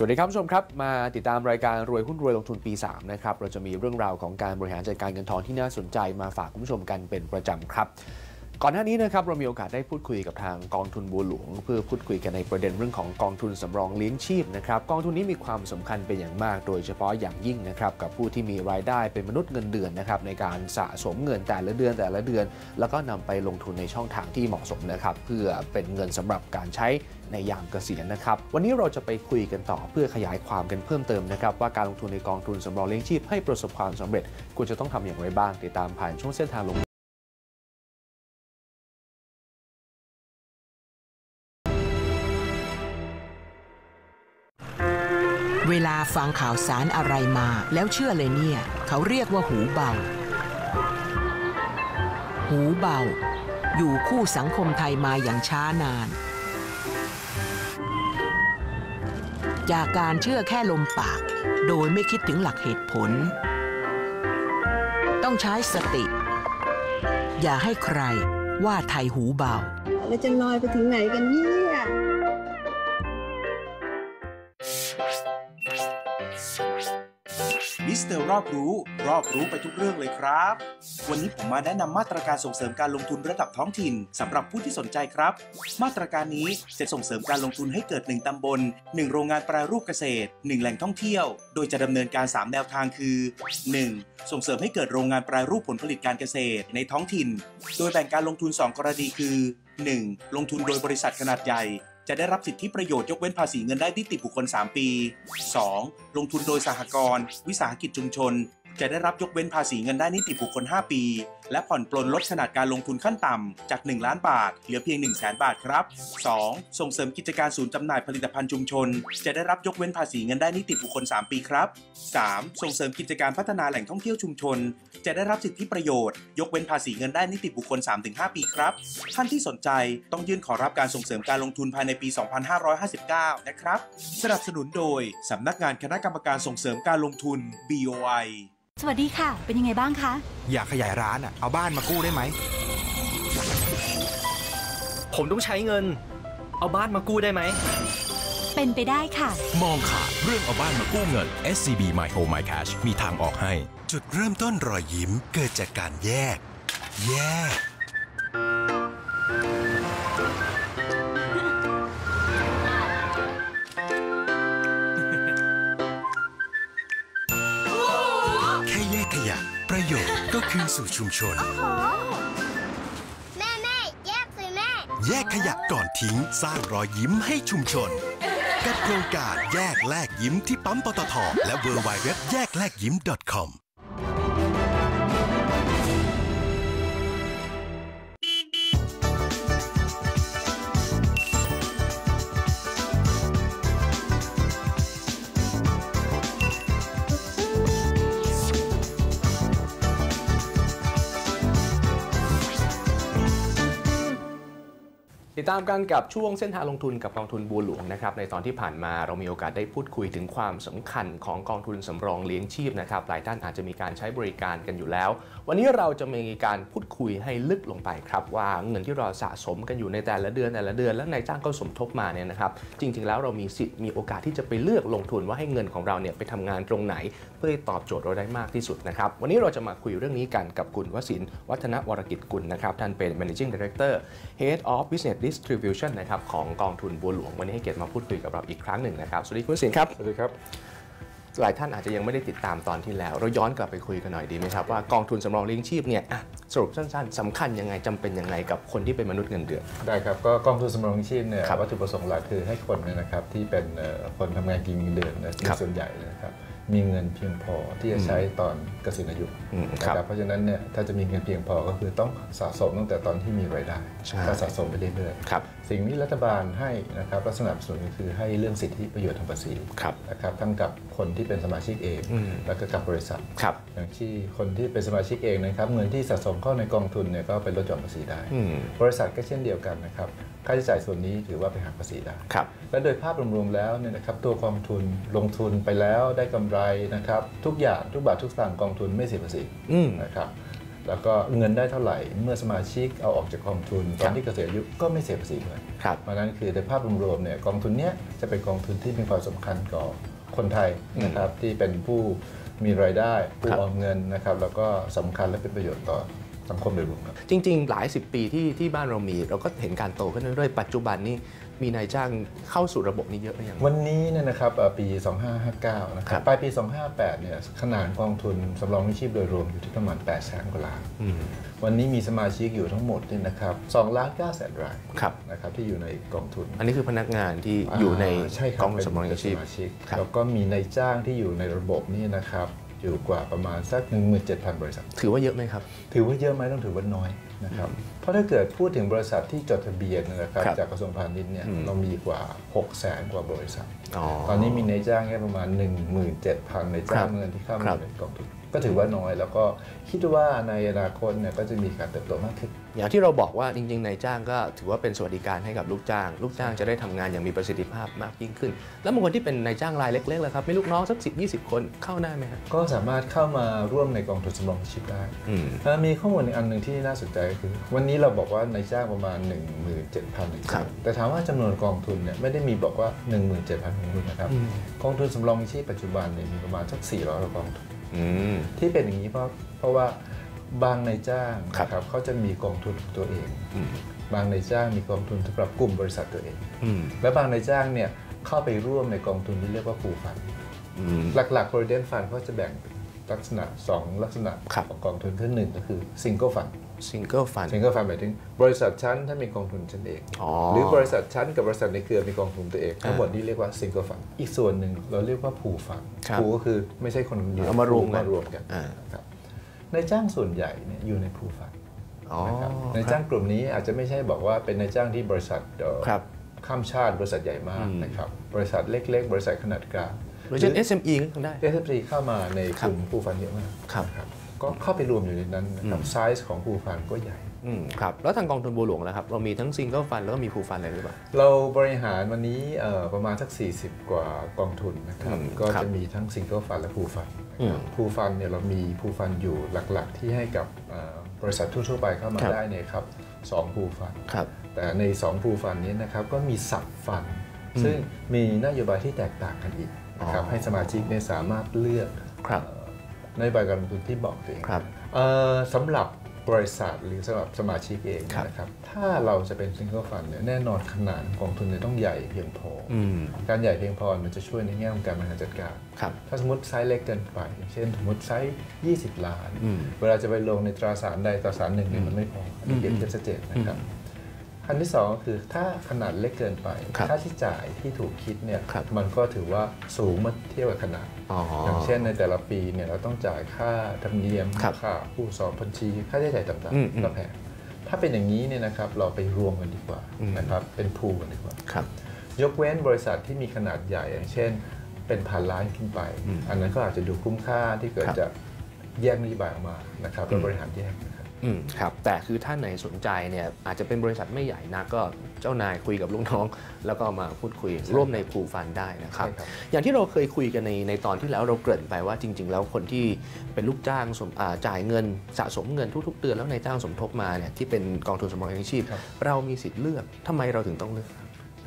สวัสดีครับผู้ชมครับ มาติดตามรายการรวยหุ้นรวยลงทุนปี 3 นะครับ เราจะมีเรื่องราวของการบริหารจัดการเงินทองที่น่าสนใจมาฝากคุณผู้ชมกันเป็นประจำครับ ก่อนหน้านี้นะครับเรามีโอกาสได้พูดคุยกับทางกองทุนบัวหลวง เพื่อพูดคุยกันในประเด็นเรื่องของกองทุนสำรองเลี้ยงชีพนะครับกองทุนนี้มีความสำคัญเป็นอย่างมาก โดยเฉพาะอย่างยิ่งนะครับกับผู้ที่มีรายได้เป็นมนุษย์เงินเดือนนะครับในการสะสมเงินแต่ละเดือนแต่ละเดือน แล้วก็นำไปลงทุนในช่องทางที่เหมาะสมนะครับเพื่อเป็นเงินสำหรับการใช้ ในยามเกษียณนะครับ วันนี้เราจะไปคุยกันต่อเพื่อขยายความกันเพิ่มเติมนะครับ ว่าการลงทุนในกองทุนสำรองเลี้ยงชีพให้ประสบความสำเร็จควรจะต้องทำอย่างไรบ้าง ติดตามผ่านช่วงเส้นทางลงเวลาฟังข่าวสารอะไรมา แล้วเชื่อเลยเนี่ย เขาเรียกว่าหูเบา หูเบา อยู่คู่สังคมไทยมาอย่างช้านาน จากการเชื่อแค่ลมปาก โดยไม่คิดถึงหลักเหตุผล ต้องใช้สติ อย่าให้ใครว่าไทยหูเบา เราจะลอยไปถึงไหนกันเนี่ย สเตอร์รอบรู้ รอบรู้ไปทุกเรื่องเลยครับ วันนี้ผมมาแนะนำมาตรการส่งเสริมการลงทุนระดับท้องถิ่นสำหรับผู้ที่สนใจครับ มาตรการนี้จะส่งเสริมการลงทุนให้เกิด 1ตำบล 1 โรงงานแปรรูปเกษตร 1 แหล่งท่องเที่ยว โดยจะดำเนินการ 3 แนวทางคือ 1. ส่งเสริมให้เกิดโรงงานแปรรูปผลผลิตการเกษตรในท้องถิ่น โดยแบ่งการลงทุน 2 กรณีคือ 1. ลงทุนโดยบริษัทขนาดใหญ่ จะได้รับสิทธิประโยชน์ยกเว้นภาษีเงินได้นิติบุคคล 3 ปี 2. ลงทุนโดยสหกรณ์วิสาหกิจชุมชน จะได้รับยกเว้นภาษีเงินได้นิติบุคคล 5 ปี และผ่อนปลนลดขนาดการลงทุนขั้นต่ำจาก 1 ล้านบาท เหลือเพียง 1 0 0 0 0แบาทครับ 2. ส่งเสริมกิจการศูนย์จำหน่ายผลิตภัณฑ์ชุมชน จะได้รับยกเว้นภาษีเงินได้นิติบุคคล 3 ปีครับ 3. ส่งเสริมกิจการพัฒนาแหล่งท่องเที่ยวชุมชน จะได้รับสิทธิประโยชน์ ยกเว้นภาษีเงินได้นิติบุคคล 3-5 ปีครับ ท่านที่สนใจต้องยื่นขอรับการส่งเสริมการลงทุนภายในปี 2559 นะครับ สนับสนุนโดยสำนักงานคณะกรรมการส่งเสริมการลงทุน BOI สวัสดีค่ะ เป็นยังไงบ้างคะ อยากขยายร้านอะ เอาบ้านมากู้ได้ไหม ผมต้องใช้เงิน เอาบ้านมากู้ได้ไหม เป็นไปได้ค่ะ มองขาดเรื่องเอาบ้านมากู้เงิน SCB My Home My Cash มีทางออกให้ จุดเริ่มต้นรอยยิ้มเกิดจากการแยก แยก ประโยชน์ก็คืนสู่ชุมชน แม่แม่แยกสิแม่ แยกขยะก่อนทิ้งสร้างรอยยิ้มให้ชุมชน กับโครงการแยกแลกยิ้มที่ปั๊มปตทและ w w w แยกแลกยิ้ม .com ตามกันกับช่วงเส้นทางลงทุนกับกองทุนบัวหลวงนะครับในตอนที่ผ่านมาเรามีโอกาสได้พูดคุยถึงความสำคัญของกองทุนสำรองเลี้ยงชีพนะครับหลายท่านอาจจะมีการใช้บริการกันอยู่แล้ว วันนี้เราจะมีการพูดคุยให้ลึกลงไปครับว่าเงินที่เราสะสมกันอยู่ในแต่ละเดือนแต่ละเดือน แล้วนายจ้างก็สมทบมาเนี่ยนะครับจริง ๆ แล้วเรามีสิทธิ์มีโอกาสที่จะไปเลือกลงทุนว่าให้เงินของเราเนี่ยไปทำงานตรงไหน เพื่อตอบโจทย์เราได้มากที่สุดนะครับวันนี้เราจะมาคุยเรื่องนี้กันกับคุณวสินวัฒนวรกิจกุลนะครับท่านเป็น managing director head of business distribution นะครับของกองทุนบัวหลวงวันนี้ให้เกียรติมาพูดคุยกับเราอีกครั้งหนึ่งนะครับ สวัสดีคุณวสินทร์ครับสวัสดีครับหลายท่านอาจจะยังไม่ได้ติดตามตอนที่แล้ว เราย้อนกลับไปคุยกันหน่อยดีไหมครับว่ากองทุนสำรองเลี้ยงชีพเนี่ยอะสรุปสั้นๆสำคัญยังไงจำเป็นยังไงกับคนที่เป็นมนุษย์เงินเดือนได้ครับก็กองทุนสำรองเลี้ยงชีพเนี่ยครับวัตถุประสงค์หลักคือให้คนเนี่ยนะครับที่เป็นเอ่อคนทำงานกินเงินเดือนนะครับส่วนใหญ่เลยนะครับ มีเงินเพียงพอที่จะใช้ตอนเกษียณอายุอืมนะครับครับเพราะฉะนั้นเนี่ยถ้าจะมีเงินเพียงพอก็คือต้องสะสมตั้งแต่ตอนที่มีรายได้ใช่ก็สะสมไปเรื่อยครับๆสิ่งนี้รัฐบาลให้นะครับลักษณะส่วนก็คือให้เรื่องสิทธิประโยชน์ทางภาษีครับนะครับทั้งกับคนที่เป็นสมาชิกเองอืมแล้วก็กับบริษัทครับอย่างที่คนที่เป็นสมาชิกเองนะครับเงินที่สะสมเข้าในกองทุนเนี่ยก็เป็นลดหย่อนภาษีได้อืมบริษัทก็เช่นเดียวกันนะครับ ค่าใช้จ่ายส่วนนี้ถือว่าไปหักภาษีได้ครับและโดยภาพรวมๆแล้วเนี่ยนะครับตัวกองทุนลงทุนไปแล้วได้กำไรนะครับทุกอย่างทุกบาททุกสตางค์กองทุนไม่เสียภาษีอืมนะครับแล้วก็เงินได้เท่าไหร่เมื่อสมาชิกเอาออกจากกองทุนตอนที่เกษียณอายุก็ไม่เสียภาษีด้วยครับเพราะฉะนั้นคือในภาพรวมๆเนี่ยกองทุนเนี้ยจะเป็นกองทุนที่มีความสำคัญกับคนไทยนะครับที่เป็นผู้มีรายได้ผู้ครับออมเงินนะครับแล้วก็สำคัญและเป็นประโยชน์ต่อ สังคมโดยรวมครับจริง ๆ หลายสิบปีที่ที่บ้านเรามี เราก็เห็นการโตขึ้นเรื่อยๆปัจจุบันนี้มีนายจ้างเข้าสู่ระบบนี้เยอะหรือยังวันนี้เนี่ยนะครับเอ่อปี 2559 นะคครัรับบปลายปี 258 เนี่ยขนาดกองทุนสำรองเลี้ยงชีพโดยรวมอยู่ที่ประมาณ8แสนกว่าล้านอืมวันนี้มีสมาชิกอยู่ทั้งหมดเนี่ยนะครับ2ล้าน9แสนรายครับนะครับที่อยู่ในกองทุน อันนี้คือพนักงานที่อยู่ในาใช่ครับกองทุนสำรองเลี้ยงชีพเป็นสมาชิกครับแล้วก็มีนายจ้างที่อยู่ในระบบนี่นะครับ อยู่กว่าประมาณสัก 17,000 บริษัท ถือว่าเยอะไหมครับ ถือว่าเยอะไหมต้องถือว่าน้อยนะครับเพราะถ้าเกิดพูดถึงบริษัทที่จดทะเบียนนะครับครับจากกระทรวงพาณิชย์เนี่ยอืมเรามีกว่า6แสนกว่าบริษัทอ๋อตอนนี้มีนายจ้างแค่ประมาณ 17,000นายจ้างเงินที่เข้าคมารับในกองทุน ก็ถือว่าน้อยแล้วก็คิดว่าในอนาคตเนี่ยก็จะมีการเติบโตมากขึ้น อย่างที่เราบอกว่าจริงๆนายจ้างก็ถือว่าเป็นสวัสดิการให้กับลูกจ้าง ลูกจ้างจะได้ทำงานอย่างมีประสิทธิภาพมากยิ่งขึ้น แล้วบางคนที่เป็นนายจ้างรายเล็กๆล่ะครับมีลูกน้องสักสิบยี่สิบคนเข้าได้ไหมครับก็สามารถเข้ามาร่วมในกองทุนสำรองชีพได้อืมเอ่อมีข้อมูลอีกอันหนึ่งที่น่าสนใจก็คือ วันนี้เราบอกว่านายจ้างประมาณ 17,000นายครัจ้างบแต่ถามว่าจำนวนกองทุนเนี่ยไม่ได้มีบอกว่า 17,000กองทุนนะครับอืมกองทุนสำรองชีพปัจจุบันเนี่ยมีประมาณสัก400กว่ากองทุนอืม ที่เป็นอย่างนี้เพราะเพราะว่าบางนายจ้างครับนะครับเขาจะมีกองทุนของตัวเองอืมบางนายจ้างมีกองทุนสำหรับกลุ่มบริษัทตัวเองอืมและบางนายจ้างเนี่ยเข้าไปร่วมในกองทุนที่เรียกว่าปูฟันอืมหลักๆ provident fund ก็จะแบ่งเป็นลักษณะ 2 ลักษณะครับของกองทุนคือหนึ่งก็คือ single fund ซิงเกิลฟัน single fund หมายถึงบริษัทชั้นถ้ามีกองทุนชั้นเองอ๋อหรือบริษัทชั้นกับบริษัทในเครือมีกองทุนตัวเอง ทั้งหมดนี่เรียกว่า single fund อีกส่วนหนึ่งเราเรียกว่า pool fund ครับ pool ก็คือไม่ใช่คนเดียวเอามารวมกันมารวมกันอ่าครับนายจ้างส่วนใหญ่เนี่ยอยู่ใน pool fund อ๋อนะครับนายจ้างกลุ่มนี้อาจจะไม่ใช่บอกว่าเป็นนายจ้างที่บริษัทเอ่อครับข้ามชาติบริษัทใหญ่มากอืมนะครับบริษัทเล็ก ๆ บริษัทขนาดกลางหรือเช่น SME ก็ทำได้เอสเข้ามาในกลุ่มผู้ฟันเยอะมากครับนะ ก็เข้าไปรวมอยู่ในนั้นนะครับอืมไซส์ของผู้ฟันก็ใหญ่อืมครับแล้วทางกองทุนบัวหลวงนะครับ เรามีทั้งซิงเกิลฟันแล้วก็มีฟูฟันอะไรหรือเปล่าเราบริหารวันนี้เอ่อประมาณสัก 40 กว่ากองทุนนะครับอืมก็ครับจะมีทั้งซิงเกิลฟันและผู้ฟันอืมผู้ฟันเนี่ยเรามีผู้ฟันอยู่หลักๆ ที่ให้กับเอ่อบริษัททั่วๆไปเข้ามาครับได้เนี่ยครับสองผู้ฟันครับแต่ใน2ผู้ฟันนี้นะครับก็มีสับฟันอืมซึ่งมีนโยบายที่แตกต่างกันอีกนะครับอ๋อให้สมาชิกเนี่ยสามารถเลือกครับเอ่อ นโยบายการลงทุนที่บอกตัวเองครับเอ่อสำหรับบริษัทหรือสำหรับสมาชิกเองครับนะครับถ้าเราจะเป็นซิงเกิลฟันเนี่ยแน่นอนขนาดกองทุนเนี่ยต้องใหญ่เพียงพอออืมการใหญ่เพียงพอมันจะช่วยในแง่ของการบริหารจัดการครับถ้าสมมติไซส์เล็กเกินไปอย่างเช่นสมมติไซส์ 20 ล้านอืมเวลาจะไปลงในตราสารใดตราสารหนึ่งเนี่ยมันไม่พออันนี้เปรียบเทียบชัดเจนนะครับ อันที่สองก็คือถ้าขนาดเล็กเกินไปครับค่าใช้จ่ายที่ถูกคิดเนี่ยครับมันก็ถือว่าสูงเมื่อเทียบกับขนาดอ๋อออย่างเช่นในแต่ละปีเนี่ยเราต้องจ่ายค่าธรรมเนียมครับค่าผู้สอบบัญชี ค่าใช้จ่ายต่างอืมอืมๆก็แพงถ้าเป็นอย่างนี้เนี่ยนะครับเราไปรวมกันดีกว่าอืมนะครับเป็นพูลกันดีกว่าครับยกเว้นบริษัทที่มีขนาดใหญ่อย่างเช่น เป็นพันล้านขึ้นไปอืมอันนั้นก็อาจจะดูคุ้มค่าที่เกิดครับจะแยกนโยบายออกมานะครับแล้วบริหารแยกนะครับ อืมครับแต่คือท่านไหนสนใจเนี่ยอาจจะเป็นบริษัทไม่ใหญ่นะก็เจ้านายคุยกับลูกน้อง แล้วก็มาพูดคุยร่วมในภูฟันได้นะครับใช่ครับอย่างที่เราเคยคุยกันในในตอนที่แล้วเราเกริ่นไปว่าจริง ๆ แล้วคนที่เป็นลูกจ้างสมอ่าจ่ายเงินสะสมเงินทุก ๆ เดือนแล้วนายจ้างสมทบมาเนี่ยที่เป็นกองทุนสำรองเลี้ยงชีพ เรามีสิทธิ์เลือกทำไมเราถึงต้องเลือก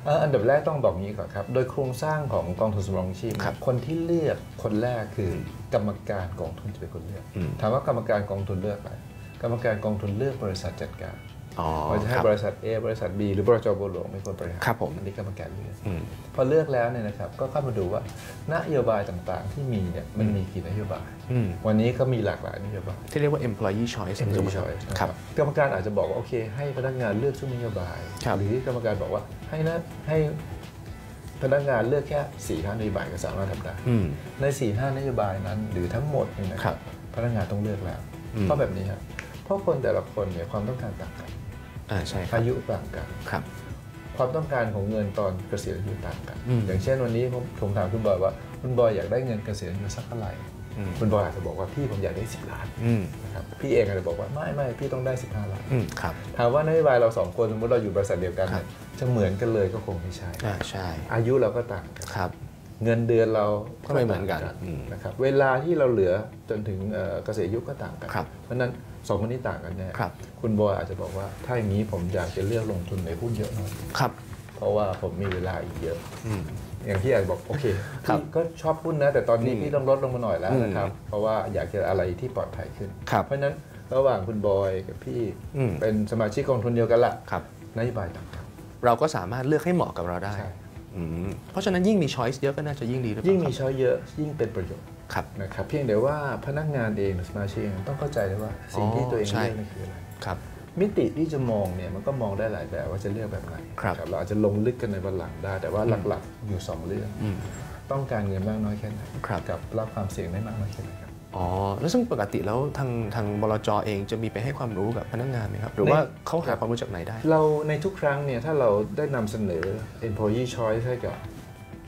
เอ่ออันดับแรกต้องบอกงี้ก่อนครับ โดยโครงสร้างของกองทุนสำรองชีพครับคนที่เลือกคนแรกคือกรรมการกองทุนจะเป็นคนเลือกอืมถามว่ากรรมการกองทุนเลือกอะไร กรรมการกองทุนเลือกบริษัทจัดการอ๋อว่าจะให้ครับบริษัท A บริษัท B หรือบริษัทบัวหลวงเป็นคนบริหารครับผมอันนี้กรรมการเลือกอืมพอเลือกแล้วเนี่ยนะครับก็เข้ามาดูว่านโยบายต่างๆ ที่มีเนี่ยมันมีกี่นโยบายอืมวันนี้ก็มีหลากหลายนโยบายที่เรียกว่า employee choice เอ็มถูกไหมชอยครับกรรมการอาจจะบอกว่าโอเค ให้พนักงานเลือกชุดนโยบายครับหรือกรรมการบอกว่าให้นะให้พนักงานเลือกแค่4ี่ห้านโยบายก็สามารถทำได้อืมใน4ี่ห้านโยบายนั้น หรือทั้งหมดเนี่ยนะคครัรับบพนักงานต้องเลือกแล้วอืมเพราะแบบนี้ครับเพ ราะคนแต่ละคนเนี่ยความต้องการต่างกันอ่าใช่ครับอายุต่างกันครับความต้องการของเงินตอนเกษียณอายุต่างกันอืมอย่างเช่นวันนี้ผมผมถามคุณบอยว่าคุณบอยอยากได้เงินเกษียณอายุสักเท่าไหร่อืมคุณบอยอาจจะบอกว่าพี่ผมอยากได้ 10 ล้านอืมนะครับพี่เองอาจจะบอกว่าไม่ไม่พี่ต้องได้ 15 ล้านอืมครับถามว่านโยบายเราสองคนสมมติเราอยู่บริษัทเดียวกันครับเนี่ยจะเหมือนกันเลยก็คงไม่ใช่อ่าใช่ อายุเราก็ต่างกันครับเงินเดือนเราก็ไม่เหมือนกันต่างอืมนะครับเวลาที่เราเหลือจนถึงเอ่อเกษียณอายุก็ต่างกันครับเพราะฉะนั้น สองคนนี้ต่างกันแน่ครับ คุณบอยอาจจะบอกว่าถ้าอย่างนี้ผมอยากจะเลือกลงทุนในหุ้นเยอะหน่อยครับ เพราะว่าผมมีเวลาอีกเยอะอืมอย่างที่อาจบอกโอเคครับพี่ก็ชอบหุ้นนะ แต่ตอนนี้อืมพี่ต้องลดลงมาหน่อยแล้วนะครับอืมเพราะว่าอยากจะอะไรที่ปลอดภัยขึ้นครับเพราะฉะนั้นระหว่างคุณบอยกับพี่อืมเป็นสมาชิกกองทุนเดียวกันละครับนโยบายต่างกันเราก็สามารถเลือกให้เหมาะกับเราได้ใช่อืมเพราะฉะนั้นยิ่งมีช้อยส์เยอะก็น่าจะยิ่งดีหรือเปล่ายิ่งมีครับช้อยเยอะยิ่งเป็นประโยชน์ครับ นะครับเพียงแต่ว่าพนักงานเองหรือสมาชิกเองต้องเข้าใจเลยว่าสิ่งที่ตัวเองใช่เลือกนั่นคืออะไรครับมิติที่จะมองเนี่ยมันก็มองได้หลายแบบว่าจะเลือกแบบไหนครับเราอาจจะลงลึกกันในวันหลังได้ แต่ว่าอืมหลักๆอยู่สองเรื่องอืมต้องการเงินมากน้อยแค่ไหนครับกับรับความเสี่ยงได้มากน้อยแค่ไหนครับอ๋อแล้วซึ่งปกติแล้วทางทางบลจเองจะมีไปให้ความรู้กับพนักงานไหมครับ หรือว่าเขาหาความรู้จากไหนได้ เราในทุกครั้งเนี่ยถ้าเราได้นำเสนอ employee choice ให้กับ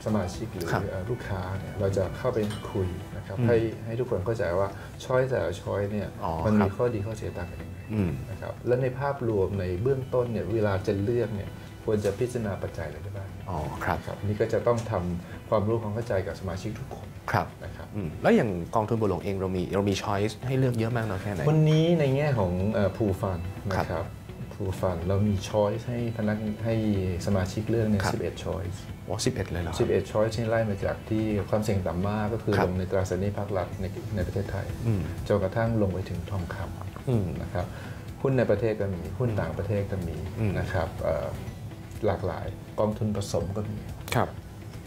สมาชิกหรือครับเอ่อลูกค้าเนี่ยเราจะเข้าไปคุย นะครับอืมให้ให้ทุกคนเข้าใจว่า choice แต่ละ choice เนี่ยอ๋อมันครัมีบข้อดีข้อเสียต่างกันยังไงอืมนะครับและในภาพรวมในเบื้องต้นเนี่ยเวลาจะเลือกเนี่ยควรจะพิจารณาปัจจัยอะไรได้บ้างอ๋อครับครับอันนี่ก็จะต้องทำความรู้ความเข้าใจกับสมาชิกทุกคนครับนะครับอืมแล้วอย่างกองทุนบัวหลวงเองเรามีเรามีช้อยส์ให้เลือกเยอะมากน้อยแค่ไหนวันนี้ในแง่ของพูฟันครับนะครับพูฟันเรามีช้อยส์ให้พนักให้สมาชิกเลือกเนี่ยครับ11ช้อยส์ โอ้สิบเอ็ดเลยเหรอ11ช้อยส์ที่ไล่มาจากที่ความเสี่ยงต่ำมากก็คือครับลงในตราสารหนี้ภาครัฐในในประเทศไทยอืมจนกระทั่งลงไปถึงทองคอืมำนะครับหุ้นในประเทศก็มีหุ้นต่างประเทศก็มีอืมนะครับเอ่อหลากหลายกองทุนผสมก็มีครับ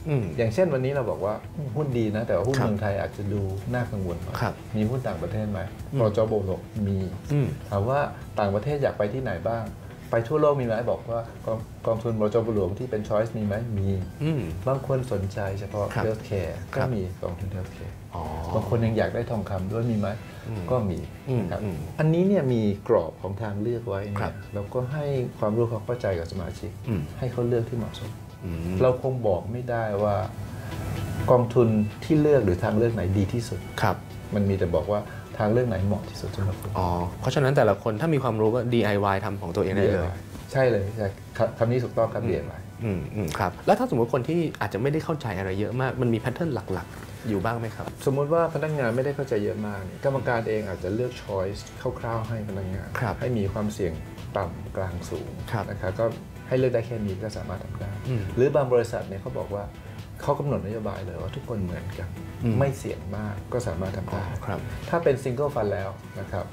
อืมอย่างเช่นวันนี้เราบอกว่าหุ้นดีนะ แต่ว่าหุ้นครับเมืองไทยอาจจะดูน่ากังวลหน่อยครับมีหุ้นต่างประเทศไหมอืมปจโบลกมีอืมถามว่าต่างประเทศอยากไปที่ไหนบ้าง ไปทั่วโลกมีไหมบอกว่ากองกองทุนบจบหลวงที่เป็นช้อยส์มีไหมมีอืมบางคนสนใจเฉพาะครับเฮลท์แคร์คก็รับมีกองทุนเฮลท์แคร์อ๋อบางคนยังอยากได้ทองคำด้วยมีไหมอืมก็มีอืมนะครับอืมอันนี้เนี่ยมีกรอบของทางเลือกไว้เนี่ครัยบแล้วก็ให้ความรู้ความเข้าใจกับสมาชิกอืมให้เขาเลือกที่เหมาะสมอืมเราคงบอกไม่ได้ว่ากองทุนที่เลือกหรือทางเลือกไหนดีที่สุดครับ มันมีแต่บอกว่า ทางเลือกไหนเหมาะที่สุดสำหรับคุณอ๋อเพราะฉะนั้นแต่ละคนถ้ามีความรู้ก็ DIY ทำของตัวเองได้เลย ใช่เลยใช่ครับคำนี้ถูกต้องครับเรียนไว้อืมอืมครับ แล้วถ้าสมมติคนที่อาจจะไม่ได้เข้าใจอะไรเยอะมาก มันมีแพทเทิร์นหลักๆ อยู่บ้างไหมครับ สมมุติว่าพนักงานไม่ได้เข้าใจเยอะมากเนี่ยกรรมการเองอาจจะเลือกช้อยส์คร่าวๆให้พนักงานครับให้มีความเสี่ยงต่ำกลางสูงครับ นะครับก็ให้เลือกได้แค่นี้ก็สามารถทำได้ อืม หรือบางบริษัทเนี่ยเขาบอกว่า เขากำหนดนโยบายเลยว่าทุกคนเหมือนกันอืมไม่เสี่ยงมากก็สามารถทำอ๋อได้ครับถ้าเป็นซิงเกิลฟันแล้วนะครับ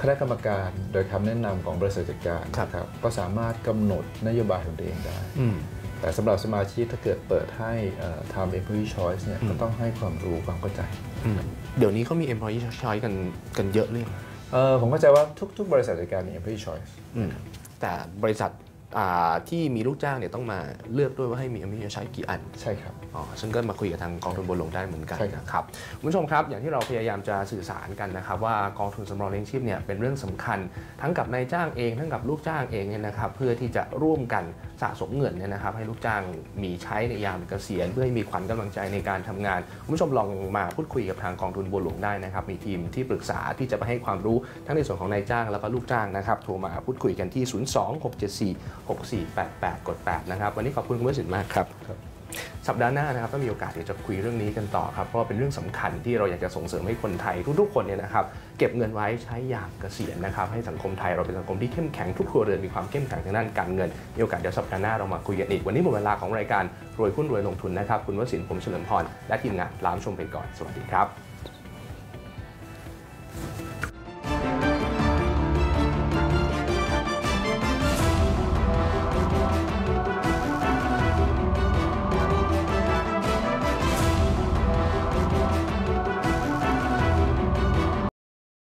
คณะกรรมการโดยคำแนะนำของบริษัทจัดการครับนะครับก็สามารถกำหนดนโยบายของตัวเองได้อืมแต่สำหรับสมาชิกถ้าเกิดเปิดให้เอ่อทำ employee choice เนี่ยอืมก็ต้องให้ความรู้ความเข้าใจอืมเดี๋ยวนี้เขามี employee choice กันกันเยอะเลยงเอ่อผมเข้าใจว่าทุก ๆ บริษัทจัดการมี employee choice อืมแต่บริษัทอ่า ที่มีลูกจ้างเนี่ยต้องมาเลือกด้วยว่าให้มี employee choice กี่อัน ใช่ครับอ๋อซึ่งก็มาคุยกับทางกองทุนบัวหลวงได้เหมือนกันใช่ครับนะครับคุณผู้ชมครับ อย่างที่เราพยายามจะสื่อสารกันนะครับ ว่ากองทุนสำรองเลี้ยงชีพเนี่ยเป็นเรื่องสำคัญ ทั้งกับนายจ้างเองทั้งกับลูกจ้างเองเนี่ยนะครับเพื่อที่จะร่วมกันสะสมเงินเนี่ยนะครับให้ลูกจ้างมีใช้ในยามเกษียณ เพื่อให้มีขวัญกำลังใจในการทำงานคุณผู้ชมลองมาพูดคุยกับทางกองทุนบัวหลวงได้นะครับมีทีมที่ปรึกษาที่จะไปให้ความรู้ทั้งในส่วนของนายจ้างแล้วก็ลูกจ้างนะครับโทรมาพูดคุยกันที่026746488 กด 8 นะครับ วันนี้ขอบคุณคุณวสินทร์มากครับ สัปดาห์หน้านะครับก็มีโอกาสเดี๋ยวจะคุยเรื่องนี้กันต่อครับ เพราะว่าเป็นเรื่องสำคัญที่เราอยากจะส่งเสริมให้คนไทยทุกๆคนเนี่ยนะครับเก็บเงินไว้ใช้อย่างเกษียณนะครับให้สังคมไทยเราเป็นสังคมที่เข้มแข็งทุกครัวเรือนมีความเข้มแข็งทางด้านการเงินมีโอกาสเดี๋ยวสัปดาห์หน้าเรามาคุยกันอีกวันนี้หมดเวลาของรายการรวยหุ้นรวยลงทุนนะครับคุณวสินทร์ผมเฉลิมพรและทีมงานลามชมไปก่อนสวัสดีครับ